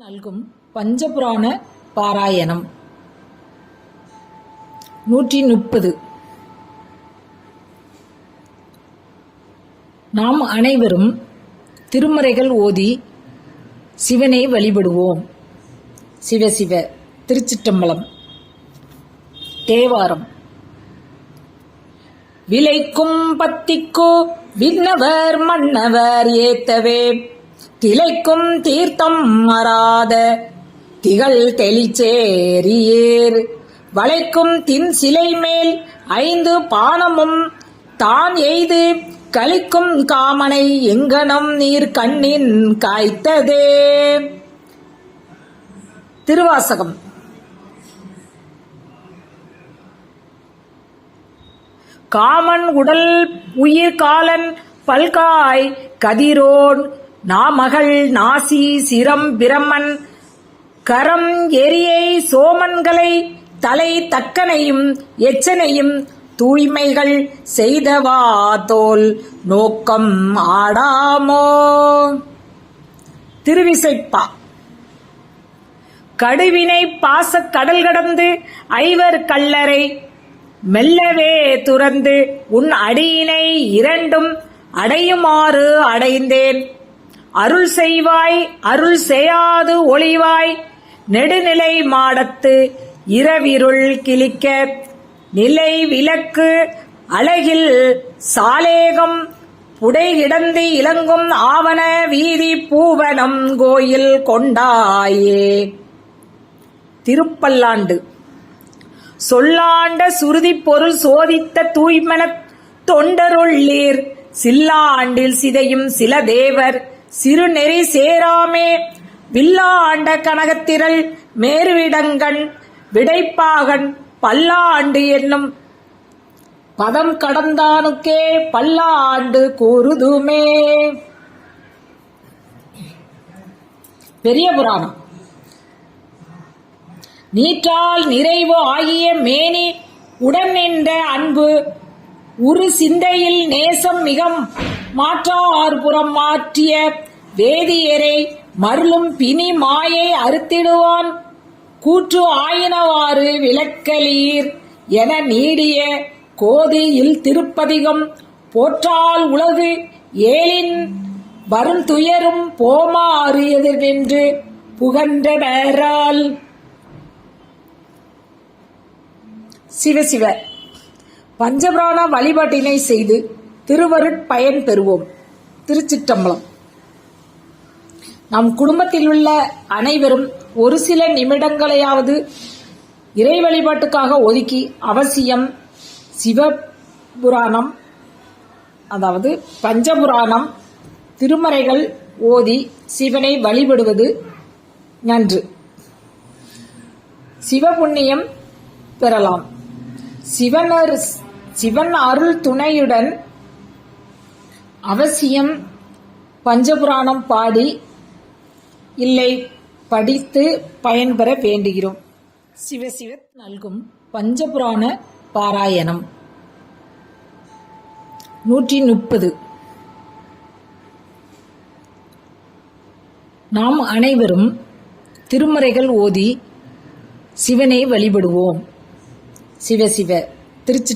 நல்கும் பஞ்சபுராண பாராயணம். நூற்றி முப்பது. நாம் அனைவரும் திருமறைகள் ஓதி சிவனை வழிபடுவோம். சிவ சிவ திருச்சிற்றம்பலம். தேவாரம். விலைக்கும் பத்திக்கோ விண்ணவர் மன்னவர் ஏத்தவே திளைக்கும் தீர்த்தம் மறாத திகழ் தெளிச்சேரியேர் வளைக்கும் தின் சிலை மேல் ஐந்து பானமும் தான் எய்து கழிக்கும் காமனை எங்கனம் நீர் கண்ணின் காய்த்ததே. திருவாசகம். காமன் உடல் உயிர் காலன் பல்காய் கதிரோன் நாமகள் நாசி சிரம் பிரமன் கரம் எரியை சோமன்களை தலை தக்கனையும் எச்சனையும் தூய்மைகள் செய்தவா தோல் நோக்கம் ஆடாமோ? திருவிசைப்பா. கடுவினை பாச கடல் கடந்து ஐவர் கல்லறை மெல்லவே துறந்து உன் அடியினை இரண்டும் அடையுமாறு அடைந்தேன். அருள் செய்வாய் அருள் செய்யாது ஒளிவாய். நெடுநிலை மாடத்து இரவிருள் கிழிக்க நிலை விளக்கு அழகில் சாலேகம் புடைகிடந்து இலங்கும் ஆவண வீதி பூவனம் கோயில் கொண்டாயே. திருப்பல்லாண்டு. சொல்லாண்ட சுருதி பொருள் சோதித்த தூய்மனத் தொண்டருள்ளீர் சில்லாண்டில் சிதையும் சில தேவர் சிறுநெறி சேராமே. வில்லாண்ட கனகத்திரள் மேருவிடங்கண் விடைப்பாகன் பல்லா ஆண்டு என்னும் பதம் கடந்தானுக்கே பல்லா ஆண்டு கூறுதுமே. பெரிய புராணம். நீற்றால் நிறைவு ஆகிய மேனி உடன் நின்ற அன்பு உரு சிந்தையில் நேசம் மிகம் மாற்றார்புறம் மாற்றிய வேதியரை மருளும் பிணி மாயை அறுத்திடுவான். கூற்று ஆயினவாறு விளக்கலீர் என நீடிய கோதியில் திருப்பதிகம் போற்றால் உலகு ஏலின் வரும் துயரும் போமாறு எதிர்நின்று புகன்றனரால் சிவசிவ பஞ்சபிராண வழிபாட்டினை செய்து திருவருட் பயன் பெறுவோம். திருச்சிற்றம்பலம். நம் குடும்பத்தில் உள்ள அனைவரும் ஒரு சில நிமிடங்களையாவது இறை வழிபாட்டுக்காக ஒதுக்கி அவசியம் சிவபுராணம் அதாவது பஞ்சபுராணம் திருமறைகள் ஓதி சிவனை வழிபடுவது நன்று. சிவபுண்ணியம் பெறலாம். சிவனர் சிவன் அருள் துணையுடன் அவசியம் பஞ்சபுராணம் பாடி இல்லை படித்து பயன்பெற வேண்டுகிறோம். சிவசிவ நல்கும் பஞ்சபுராண பாராயணம். நூற்றி முப்பது. நாம் அனைவரும் திருமறைகள் ஓதி சிவனை வழிபடுவோம். சிவசிவ திருச்சி